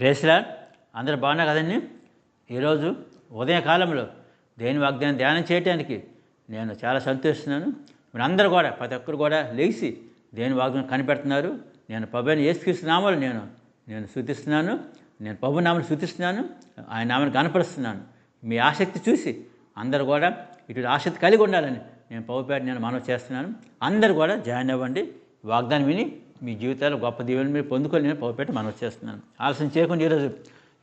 ప్రేసలా అందరు బాగున్నా కదండి? ఈరోజు ఉదయకాలంలో దేని వాగ్దానం ధ్యానం చేయడానికి నేను చాలా సంతోషిస్తున్నాను. మీరందరూ కూడా ప్రతి ఒక్కరు కూడా లేచి దేని వాగ్దానం కనిపెడుతున్నారు. నేను ప్రభుని యేసుక్రీస్తు నామాలు నేను నేను శృతిస్తున్నాను నేను ప్రభు నామను సూచిస్తున్నాను ఆయన నామను కనపరుస్తున్నాను. మీ ఆసక్తి చూసి అందరూ కూడా ఇటు ఆసక్తి కలిగి ఉండాలని నేను ప్రభు నేను మనవి చేస్తున్నాను. అందరూ కూడా జాయిన్ అవ్వండి. వాగ్దానం విని మీ జీవితాలు గొప్ప దీవెని మీరు పొందుకొని నేను ప్రభు మనం వచ్చేస్తున్నాను చేస్తున్నాను. ఆలస్యం చేయకుండా ఈరోజు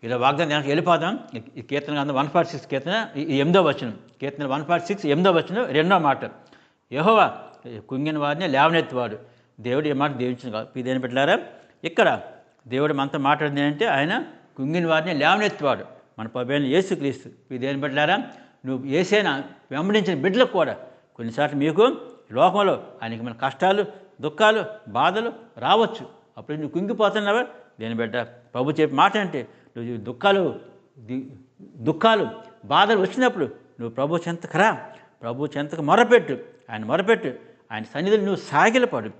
ఇలా వాగ్దానం దానికి వెళ్ళిపోదాం. ఈ- కీర్తన గ్రంథం వన్ ఫార్టీ సిక్స్ కీర్తన ఎనిమిదో వచనం. కీర్తన వన్ ఫార్టీ సిక్స్ ఎనిమిదో వచనం రెండో మాట. యహోవా కుంగిన వారిని లేవనెత్తివాడు దేవుడు ఈ మాట దీవించిన కాదు. ఇదేని పెట్టారా ఇక్కడ దేవుడు మనతో మాట్లాడింది అంటే ఆయన కుంగిన వారిని లేవనెత్తివాడు మన పబైన యేసుక్రీస్తు. ఇదేని పెట్టారా నువ్వు ఏసైనా వెంబడించిన బిడ్డలకు కూడా కొన్నిసార్లు మీకు లోకంలో ఆయనకి మన కష్టాలు దుఃఖాలు బాధలు రావచ్చు. అప్పుడు నువ్వు కుంగిపోతున్నావా? దేని బిడ్డ ప్రభు చెప్పి మాట అంటే నువ్వు దుఃఖాలు దుఃఖాలు బాధలు వచ్చినప్పుడు నువ్వు ప్రభు చెంతకు రా ప్రభు చెంతకు మొరపెట్టు. ఆయన మొరపెట్టు. ఆయన సన్నిధిని నువ్వు సాగిలపడు.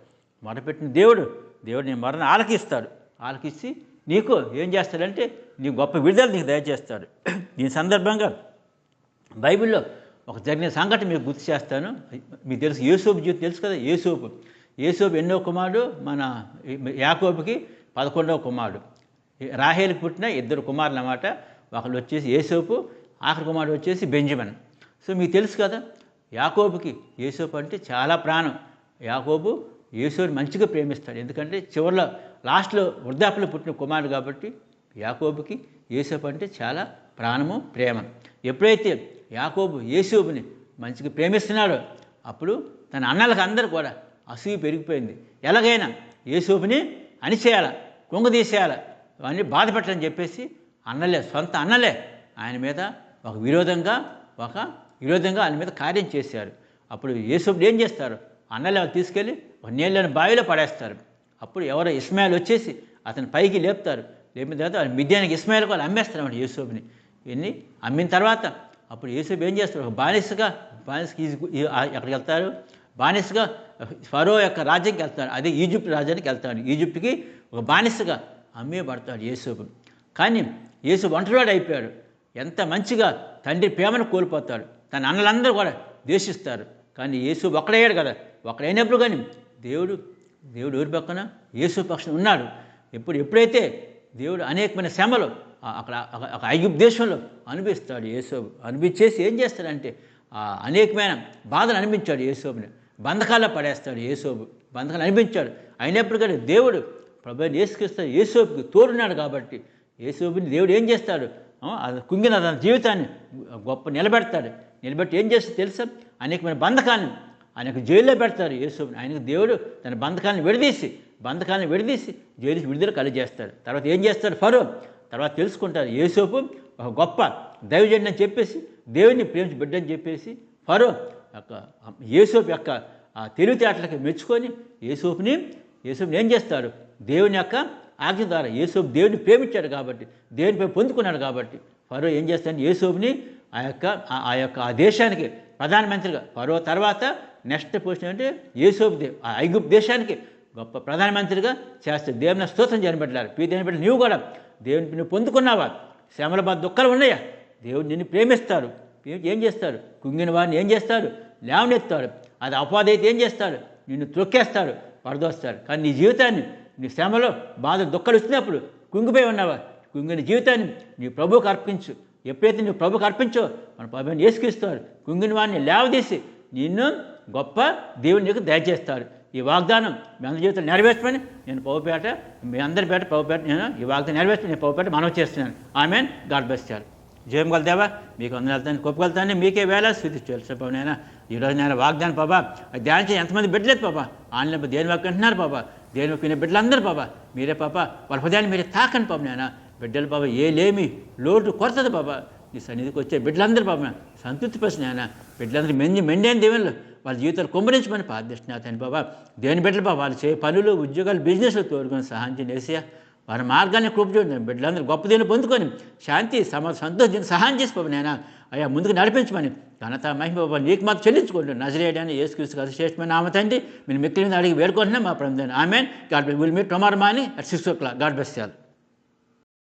మొరపెట్టిన దేవుడు దేవుడు నీ మరణ ఆలకిస్తాడు. ఆలకిచ్చి నీకు ఏం చేస్తాడంటే నీ గొప్ప విడుదల నీకు దయచేస్తాడు. దీని సందర్భంగా బైబిల్లో ఒక జరిగిన సంఘటన మీకు గుర్తు చేస్తాను. మీకు తెలుసు యేసోపు జీవితం తెలుసు కదా యేసోపు. యేసోపు ఎన్నో కుమారుడు? మన యాకోబుకి పదకొండవ కుమారుడు. రాహేలుకి పుట్టిన ఇద్దరు కుమారులు అన్నమాట. ఒకళ్ళు వచ్చేసి యేసోపు ఆఖరి కుమారుడు వచ్చేసి బెంజమిన్. సో మీకు తెలుసు కదా యాకోబుకి యేసోపు అంటే చాలా ప్రాణం. యాకోబు యేసోని మంచిగా ప్రేమిస్తాడు. ఎందుకంటే చివరిలో లాస్ట్లో వృద్ధాప్యలో పుట్టిన కుమారుడు కాబట్టి యాకోబుకి యేసోపు అంటే చాలా ప్రాణము ప్రేమ. ఎప్పుడైతే యాకోబు యేసూబుని మంచిగా ప్రేమిస్తున్నాడో అప్పుడు తన అన్నలకు అందరూ కూడా అసూయ పెరిగిపోయింది. ఎలాగైనా యేసోబుని అణిచేయాల కుంగదీసేయాల అవన్నీ బాధ పెట్టాలని చెప్పేసి అన్నలే సొంత అన్నలే ఆయన మీద ఒక విరోధంగా ఒక విరోధంగా ఆయన మీద కార్యం చేశారు. అప్పుడు యేసోబుడు ఏం చేస్తారు? అన్నలే తీసుకెళ్ళి ఒక నీళ్ళని బావిలో పడేస్తారు. అప్పుడు ఎవరో ఇస్మాయిల్ వచ్చేసి అతని పైకి లేపుతారు. లేపిన తర్వాత మిద్యానికి ఇస్మాయిల్ వాళ్ళు అమ్మేస్తారు అన్నమాట ఇవన్నీ అమ్మిన తర్వాత అప్పుడు యేసేపు ఏం చేస్తారు ఒక బానిసగా బానిసకి ఎక్కడికి వెళ్తారు బానిసగా ఫరో యొక్క రాజ్యానికి వెళ్తాడు. అదే ఈజిప్ట్ రాజ్యానికి వెళ్తాడు. ఈజిప్ట్కి ఒక బానిసగా అమ్మేయబడతాడు యేసేపు కానీ యేసు ఒంటరివాడు అయిపోయాడు. ఎంత మంచిగా తండ్రి ప్రేమను కోల్పోతాడు. తన అన్నలందరూ కూడా ద్వేషిస్తారు. కానీ యేసు ఒక్కడయ్యాడు కదా. ఒక్కడైనప్పుడు కానీ దేవుడు దేవుడు ఎవరి పక్కన? యేసు పక్షం ఉన్నాడు. ఎప్పుడు ఎప్పుడైతే దేవుడు అనేకమైన శ్రమలు అక్కడ ఒక- ఐగుప్ దేశంలో అనిపిస్తాడు యేసోబు. అనిపించేసి ఏం చేస్తాడంటే అనేకమైన బాధలు అనిపించాడు యేసోబుని. బంధకాల్లో పడేస్తాడు యేసోబు. బంధకాలు అనిపించాడు. అయినప్పటికీ దేవుడు ప్రభు యేసుక్రీస్తు యేసోబుకి తోడున్నాడు కాబట్టి యేసోబుని దేవుడు ఏం చేస్తాడు? కుంగిన తన జీవితాన్ని గొప్ప నిలబెడతాడు. నిలబెట్టి ఏం చేస్తాడు తెలుసా? అనేకమైన బంధకాలను ఆయనకు జైల్లో పెడతారు యేసోబుని. ఆయనకు దేవుడు తన బంధకాలను విడదీసి బంధకాలను విడదీసి జైలు విడుదల కలిగజేస్తాడు. తర్వాత ఏం చేస్తాడు ఫరో? తర్వాత తెలుసుకుంటారు. యేసోపు ఒక గొప్ప దైవజన్ అని చెప్పేసి దేవుని ప్రేమించి బిడ్డని చెప్పేసి ఫరో యొక్క ఏసోపు యొక్క ఆ తెలివితేటలకు మెచ్చుకొని ఏసోపుని ఏసోపుని ఏం చేస్తారు దేవుని యొక్క ఆజ్ఞ ద్వారా ఏసోపు దేవుని ప్రేమించాడు కాబట్టి దేవుని పొందుకున్నాడు కాబట్టి ఫరో ఏం చేస్తాను యేసోపుని ఆ యొక్క ఆ- యొక్క ఆ దేశానికి ప్రధానమంత్రిగా ఫరో తర్వాత నెక్స్ట్ పొజిషన్ అంటే ఏసోపు దేవ్ ఆ ఐగుప్ దేశానికి గొప్ప ప్రధానమంత్రిగా చేస్తే దేవుని స్తోత్రం చేయబడ్డారు పీ దేని నీవు కూడా దేవుని నువ్వు పొందుకున్నావా? శ్రమల బాధ దుఃఖాలు ఉన్నాయా? దేవుడు నిన్ను ప్రేమిస్తారు ఏం చేస్తారు కుంగిన వారిని ఏం చేస్తారు లేవనెత్తారు అది అపాధి అయితే ఏం చేస్తారు నిన్ను త్రొక్కేస్తారు పరదోస్తారు కానీ నీ జీవితాన్ని నీ శ్రమలో బాధ దుఃఖాలు వచ్చినప్పుడు కుంగిపోయి ఉన్నావా? కుంగిన జీవితాన్ని నీ ప్రభువుకు అర్పించు. ఎప్పుడైతే నువ్వు ప్రభుకు అర్పించో మన ప్రభుని ఏసుకిస్తారు కుంగిన వాడిని లేవదీసి నిన్ను గొప్ప దేవుని నీకు దయచేస్తారు. ఈ వాగ్దానం మీ అందరి జీవితంలో నెరవేర్చమని నేను పౌపేట మీ అందరి పేట పౌపేట నేను ఈ వాగ్దానం నెరవేర్చమని నేను పౌపేట మనవి చేస్తున్నాను. ఆమె గాడ్ బెస్ట్ చాలు జయం గలదేవా మీకు అందరూ వెళ్తాను గొప్పగలుగుతాను మీకే వేళ స్థితి తెలుసు నేను ఈరోజు నేను వాగ్దానం పాపా అది ధ్యానించి ఎంతమంది బిడ్డలేదు పాపా ఆన్లైన్ దేని వాక్యం అంటున్నారు పాపా దేని వాక్యం బిడ్డలందరూ పాపా మీరే పాప వాళ్ళ హృదయాన్ని మీరే తాకండి పాప నేనా బిడ్డలు పాప ఏ లేమి లోటు కొరతది పాప నీ సన్నిధికి వచ్చే బిడ్డలందరూ పాప సంతృప్తి పరిచిన ఆయన బిడ్డలందరూ మెండి మెండేని దేవుళ్ళు. వాళ్ళ జీవితాలు కుమ్మరించమని ప్రార్థిస్తున్నా బాబా. దేని బిడ్డలు బాబా వాళ్ళు చేయ పనులు ఉద్యోగాలు బిజినెస్లు తోడుకొని సహాయం చేసేయా వారి మార్గాన్ని కృప చూడండి బిడ్డలందరూ గొప్ప దీన్ని పొందుకొని శాంతి సమ సంతోషం సహాయం చేసి బాబు నేను అయ్యా ముందుకు నడిపించమని ఘనత మహిమ బాబా నీకు మాకు చెల్లించుకోండి నజరేయడాన్ని యేసుక్రీస్తు గారు శ్రేష్టమైన ఆమె తండ్రి మీరు మిక్కిలింది అడిగి వేడుకుంటున్నాం మా ప్రభుత్వం amen. God will me tomorrow morning at six o'clock. God best చేయాలి